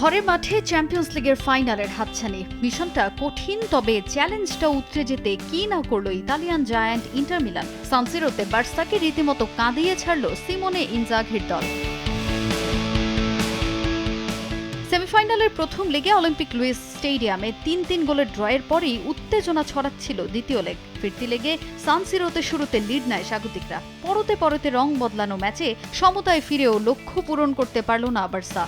ঘরের মাঠে চ্যাম্পিয়ন্স লিগের ফাইনালের হাতছানি। মিশনটা কঠিন, তবে চ্যালেঞ্জটা উতরে যেতে কি না করল ইতালিয়ান জায়ান্ট ইন্টার মিলান। সানসিরোতে বার্সাকে রীতিমতো কাঁদিয়ে ছাড়ল সিমোনে ইনজাঘির দল। সেমিফাইনালের প্রথম লেগে অলিম্পিক লুইস স্টেডিয়ামে তিন তিন গোলের ড্রয়ের পরেই উত্তেজনা ছড়াচ্ছিল দ্বিতীয় লেগ। ফিরতি লেগে সানসিরোতে শুরুতে লিড নেয় স্বাগতিকরা। পরতে পরতে রং বদলানো ম্যাচে সমতায় ফিরেও লক্ষ্য পূরণ করতে পারল না বার্সা।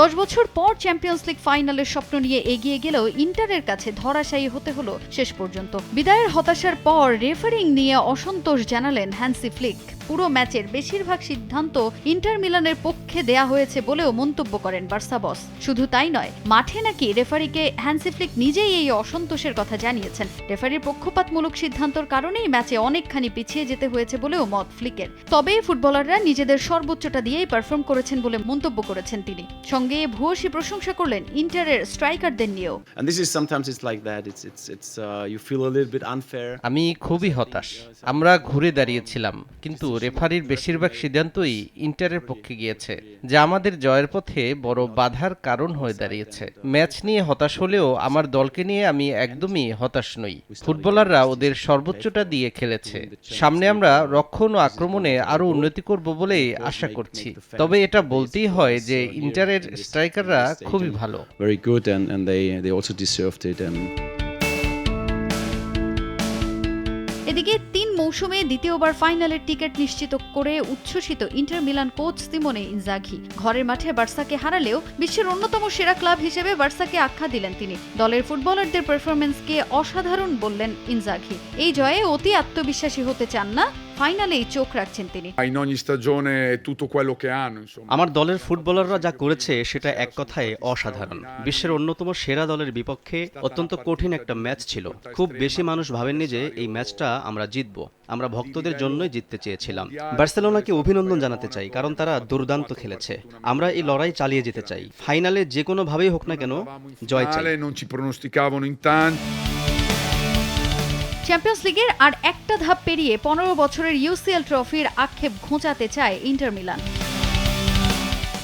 দশ বছর পর চ্যাম্পিয়ন্স লিগ ফাইনালের স্বপ্ন নিয়ে এগিয়ে গেলেও ইন্টারের কাছে ধরাশায়ী হতে হলো শেষ পর্যন্ত। বিদায়ের হতাশার পর রেফারিং নিয়ে অসন্তোষ জানালেন হ্যান্সি ফ্লিক পুরো ম্যাচের বেশিরভাগ সিদ্ধান্ত ইন্টার মিলানের পক্ষে দেয়া হয়েছে বলেও মন্তব্য করেন বার্সা বস। শুধু তাই নয় মাঠে নাকি রেফারিকে হ্যান্সিফ্লিক নিজেই এই অসন্তোষের কথা জানিয়েছেন। রেফারির পক্ষপাতমূলক সিদ্ধান্তর কারণেই ম্যাচে অনেকখানি পিছিয়ে যেতে হয়েছে বলেও মত ফ্লিকের। তবে ফুটবলাররা নিজেদের সর্বোচ্চটা দিয়েই পারফর্ম করেছেন বলে মন্তব্য করেছেন তিনি। সঙ্গে ভূয়সী প্রশংসা করলেন ইন্টারের স্ট্রাইকারদের নিয়েও। And this is sometimes it's like that. It's it's it's uh, you feel a little bit unfair. আমি খুবই হতাশ। আমরা ঘুরে দাঁড়িয়েছিলাম কিন্তু রেফারির বেশিরভাগ সিদ্ধান্তই ইন্টারের পক্ষে গিয়েছে, যা আমাদের জয়ের পথে বড় বাধার কারণ হয়ে দাঁড়িয়েছে। ম্যাচ নিয়ে হতাশ হলেও আমার দলকে নিয়ে আমি একদমই হতাশ নই। ফুটবলাররা ওদের সর্বোচ্চটা দিয়ে খেলেছে। সামনে আমরা রক্ষণ ও আক্রমণে আরও উন্নতি করব বলেই আশা করছি। তবে এটা বলতেই হয় যে ইন্টারের স্ট্রাইকাররা খুবই ভালো। এদিকে তিন মৌসুমে দ্বিতীয়বার ফাইনালের টিকিট নিশ্চিত করে উচ্ছ্বসিত Inter Milan coach Simone Inzaghi ঘরের মাঠে বার্সাকে হারালেও বিশ্বের অন্যতম সেরা ক্লাব হিসেবে বার্সাকে আখ্যা দিলেন তিনি। দলের ফুটবলারদের পারফরমেন্সকে অসাধারণ বললেন ইনজাঘি এই জয়ে অতি আত্মবিশ্বাসী হতে চান না? ফাইনালেই চোখ রাখছেন তিনি। আমার দলের ফুটবলাররা যা করেছে সেটা এক কথায় অসাধারণ। বিশ্বের অন্যতম সেরা দলের বিপক্ষে অত্যন্ত কঠিন একটা ম্যাচ ছিল। খুব বেশি মানুষ ভাবেননি যে এই ম্যাচটা আমরা জিতব। আমরা ভক্তদের জন্যই জিততে চেয়েছিলাম। বার্সেলোনাকে অভিনন্দন জানাতে চাই কারণ তারা দুর্দান্ত খেলেছে। আমরা এই লড়াই চালিয়ে যেতে চাই। ফাইনালে যে কোনো ভাবেই হোক না কেন জয় চাই। চ্যাম্পিয়ন্স লিগের আর একটা ধাপ পেরিয়ে পনেরো বছরের ইউসিএল ট্রফির আক্ষেপ ঘোঁচাতে চায় ইন্টার মিলান।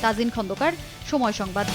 তাজিন খন্দকার, সময় সংবাদ।